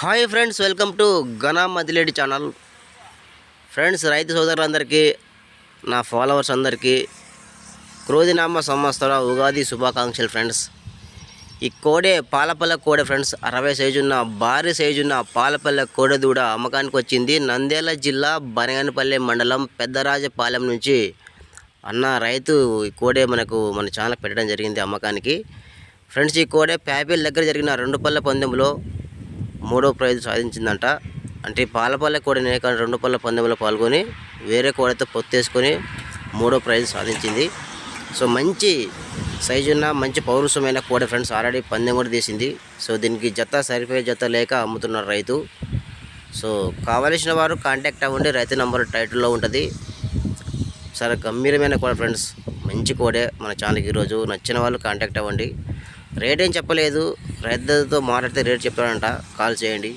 Hi friends welcome to ఘనా మదిలేడి channel. Friends రైతు సోదరులందరికీ నా ఫాలోవర్స్ అందరికీ క్రోధినామ సంవత్సర ఉగాది శుభాకాంక్షలు ఫ్రెండ్స్. ఈ కోడే పాలపల్ల కోడె ఫ్రెండ్స్ అరవై సైజు ఉన్న భారీ సైజు ఉన్న పాలపల్లె కోడె దూడ అమ్మకానికి వచ్చింది నంద్యాల జిల్లా బనగానపల్లె మండలం పెద్దరాజపాలెం నుంచి. అన్న రైతు ఈ కోడే మనకు మన ఛానల్ పెట్టడం జరిగింది అమ్మకానికి. ఫ్రెండ్స్ ఈ కోడే ప్యాపిల్ దగ్గర జరిగిన రెండు పళ్ళ పందెంలో మూడో ప్రైజ్ సాధించిందంట. అంటే పాలపల్లె కోడనే కానీ రెండు పళ్ళ పందెంలో పాల్గొని వేరే కోడతో పొత్తేసుకొని మూడో ప్రైజ్ సాధించింది. సో మంచి సైజు ఉన్న మంచి పౌరుషమైన కోడ ఫ్రెండ్స్ ఆల్రెడీ పందెం కూడా తీసింది. సో దీనికి జత సరిపోయే జత లేక అమ్ముతున్నారు రైతు. సో కావలసిన వారు కాంటాక్ట్ అవ్వండి. రైతు నంబర్ టైటిల్లో ఉంటుంది. చాలా గంభీరమైన కోడ ఫ్రెండ్స్ మంచి కోడే మన ఛానల్కి ఈరోజు. నచ్చిన వాళ్ళు కాంటాక్ట్ అవ్వండి. రేట్ ఏం చెప్పలేదు రైతులతో మాట్లాడితే రేట్ చెప్తాడంట కాల్ చేయండి.